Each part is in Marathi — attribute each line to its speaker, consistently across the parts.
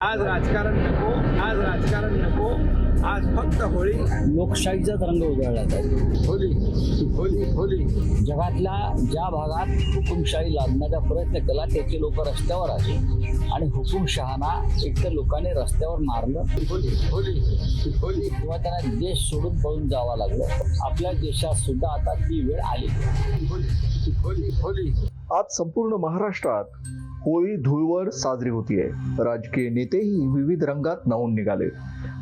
Speaker 1: आज राजकारण नको आज राजकारण नको आज फक्त होळी.
Speaker 2: लोकशाहीचाच रंग जाईल.
Speaker 1: होली होली होली
Speaker 2: जगातल्या ज्या भागात हुकुमशाही लादण्याचा प्रयत्न केला त्याचे लोक रस्त्यावर आले. आणि हुकुमशहाना एकतर लोकांनी रस्त्यावर मारलं
Speaker 1: होली होली होली
Speaker 2: किंवा त्यांना देश सोडून पळून जावं लागलं. आपल्या देशात सुद्धा आता ती वेळ आली.
Speaker 1: होली होली होली
Speaker 3: आज संपूर्ण महाराष्ट्रात होळी धुळवर साजरी होतीये राजकीय नेतेही विविध रंगात नावून निघाले.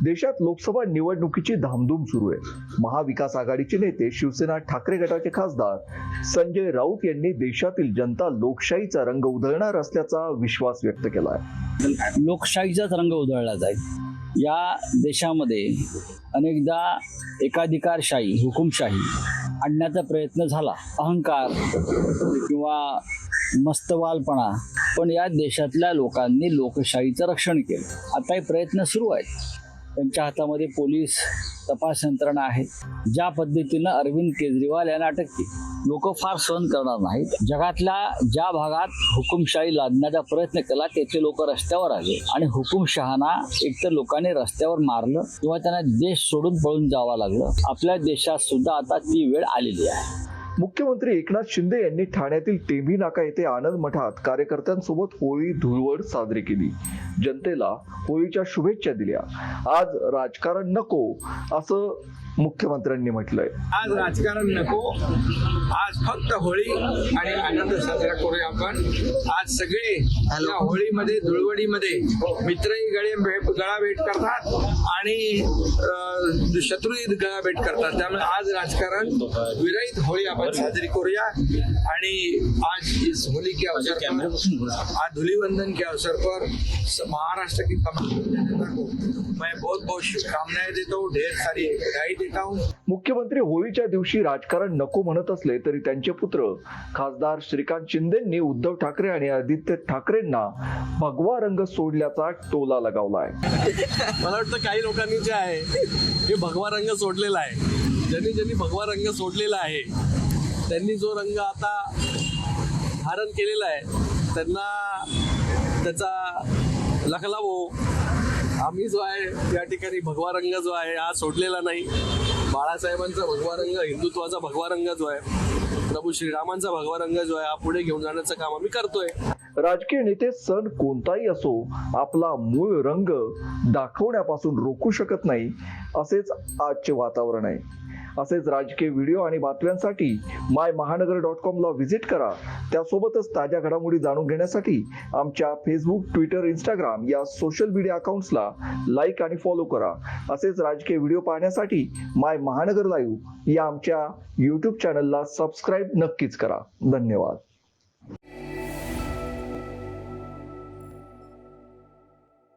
Speaker 3: देशात लोकसभा निवडणुकीची धामधूम सुरू आहे. महाविकास आघाडीचे नेते शिवसेना ठाकरे गटाचे खासदार संजय राऊत यांनी देशातील जनता लोकशाहीचा रंग उधळणार असल्याचा विश्वास व्यक्त केला आहे
Speaker 2: लोकशाहीचाच रंग उधळला जाईल या देशामध्ये अनेकदा एकाधिकारशाही हुकुमशाही आणण्याचा प्रयत्न झाला. अहंकार किंवा मस्तवालपणा पण या देशातल्या लोकांनी लोकशाहीचं रक्षण केलं. आता हे प्रयत्न सुरू आहेत. त्यांच्या हातामध्ये पोलीस तपास यंत्रणा आहेत. ज्या पद्धतीनं अरविंद केजरीवाल यांना अटक केली. लोक फार सहन करणार नाहीत. जगातल्या ज्या भागात हुकुमशाही लादण्याचा प्रयत्न केला तेथे लोक रस्त्यावर आले आणि हुकुमशहाना एकतर लोकांनी रस्त्यावर मारलं किंवा त्यांना देश सोडून पळून जावं लागलं. आपल्या देशात सुद्धा आता ती वेळ आलेली आहे.
Speaker 3: मुख्यमंत्री एकनाथ शिंदे यांनी ठाण्यातील टेंभी नाका येथे आनंद मठात कार्यकर्त्यांसोबत होळी धुळवड साजरी केली. जनतेला होळीच्या शुभेच्छा दिल्या. आज राजकारण नको असं मुख्यमंत्र्यांनी म्हटलंय.
Speaker 1: आज राजकारण नको. फक्त होळी आणि आनंद साजरा करूया आपण. आज सगळे या होळीमध्ये धुळवडीमध्ये मित्रही गळे गळा भेट करतात आणि शत्रूही गळा भेट करतात. त्यामुळे आज राजकारण विरहित होळी आपण साजरी करूया. आणि आज इस होली के अवसर पर आज धुलीवंदन के अवसर पर महाराष्ट्र की तमाम जनता को मैं बहुत बहुत शुभकामनाएं देता हूँ ढेर सारी बधाई देता हूँ।
Speaker 3: मुख्यमंत्री होळीच्या दिवशी राजकारण नको म्हणत असले तरी त्यांचे पुत्र खासदार श्रीकांत शिंदेंनी उद्धव ठाकरे आणि आदित्य ठाकरेंना भगवा रंग सोडल्याचा टोला लगावलाय.
Speaker 4: मला वाटतं काही लोकांनी जे आहे हे भगवा रंग सोडलेला आहे ज्यांनी ज्यांनी भगवा रंग सोडलेला आहे त्यांनी जो रंग आता धारण केलेला आहे त्यांना त्याचा लखलावो आम्ही जो आहे या ठिकाणी भगवा रंग जो आहे हा सोडलेला नाही. बाळासाहेबांचा भगवा रंग हिंदुत्वाचा भगवा रंग जो आहे प्रभू श्रीरामांचा भगवा रंग जो आहे हा पुढे घेऊन जाण्याचं काम आम्ही करतोय.
Speaker 3: राजकीय नेते सण कोणताही असो आपला मूळ रंग दाखवण्यापासून रोखू शकत नाही असेच आजचे वातावरण आहे. असेच राजकीय व्हिडिओ आणि बातम्यांसाठी माय महानगर डॉट कॉमला व्हिजिट करा. त्यासोबतच ताज्या घडामोडी जाणून घेण्यासाठी आमच्या फेसबुक ट्विटर इंस्टाग्राम या सोशल मीडिया अकाउंट्सला लाईक आणि फॉलो करा. असेच राजकीय व्हिडिओ पाहण्यासाठी माय महानगर लाईव्ह या आमच्या यूट्यूब चॅनलला सबस्क्राईब नक्कीच करा. धन्यवाद.